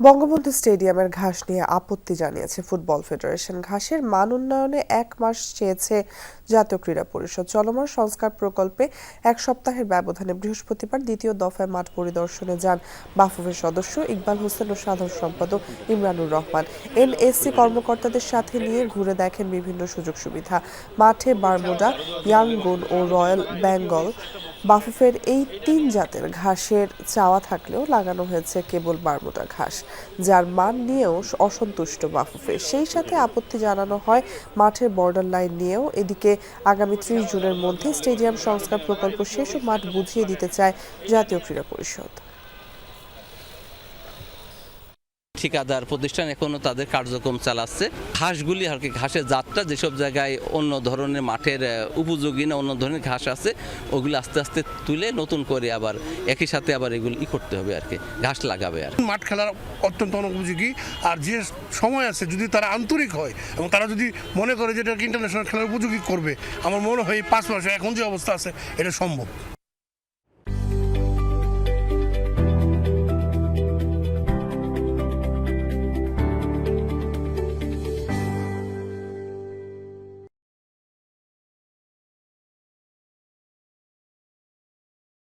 বঙ্গবন্ধু স্টেডিয়ামের ঘাস নিয়ে আপত্তি জানিয়েছে ফুটবল ফেডারেশন। ঘাসের মান উন্নয়নে এক মাস চেয়েছে জাতীয় ক্রীড়া পরিষদ। চলমান সংস্কার প্রকল্পে এক সপ্তাহের ব্যবধানে বৃহস্পতিবার দ্বিতীয় দফায় মাঠ পরিদর্শনে যান বাফুফের সদস্য ইকবাল হোসেন ও সাধারণ সম্পাদক ইমরানুর রহমান। এনএসসি কর্মকর্তাদের সাথে নিয়ে ঘুরে দেখেন বিভিন্ন সুযোগ সুবিধা। মাঠে বারমুডা ইয়াংগুন ও রয়্যাল বেঙ্গল বাফুফের এই তিন জাতের ঘাসের চাওয়া থাকলেও লাগানো হয়েছে কেবল বারমুডা ঘাস। যার মান নিয়েও অসন্তুষ্ট মাহফুফের সেই সাথে আপত্তি জানানো হয় মাঠের বর্ডার লাইন নিয়েও। এদিকে আগামী ত্রিশ জুনের মধ্যে স্টেডিয়াম সংস্কার প্রকল্প শেষ ও মাঠ বুঝিয়ে দিতে চায় জাতীয় ক্রীড়া পরিষদ। ঠিকাদার প্রতিষ্ঠান এখনও তাদের কার্যক্রম চালাচ্ছে। ঘাসগুলি আর কি, ঘাসের জাতটা যেসব জায়গায় অন্য ধরনের মাঠের উপযোগী না অন্য ধরনের ঘাস আছে, ওগুলো আস্তে আস্তে তুলে নতুন করে আবার একই সাথে আবার এগুলো ই করতে হবে আর কি, ঘাস লাগাবে আর। মাঠ খেলার অত্যন্ত অনুপযোগী। আর যে সময় আছে, যদি তারা আন্তরিক হয় এবং তারা যদি মনে করে যে এটাকে ইন্টারন্যাশনাল খেলার উপযোগী করবে, আমার মনে হয় এই পাঁচ মাসে এখন যে অবস্থা আছে, এটা সম্ভব।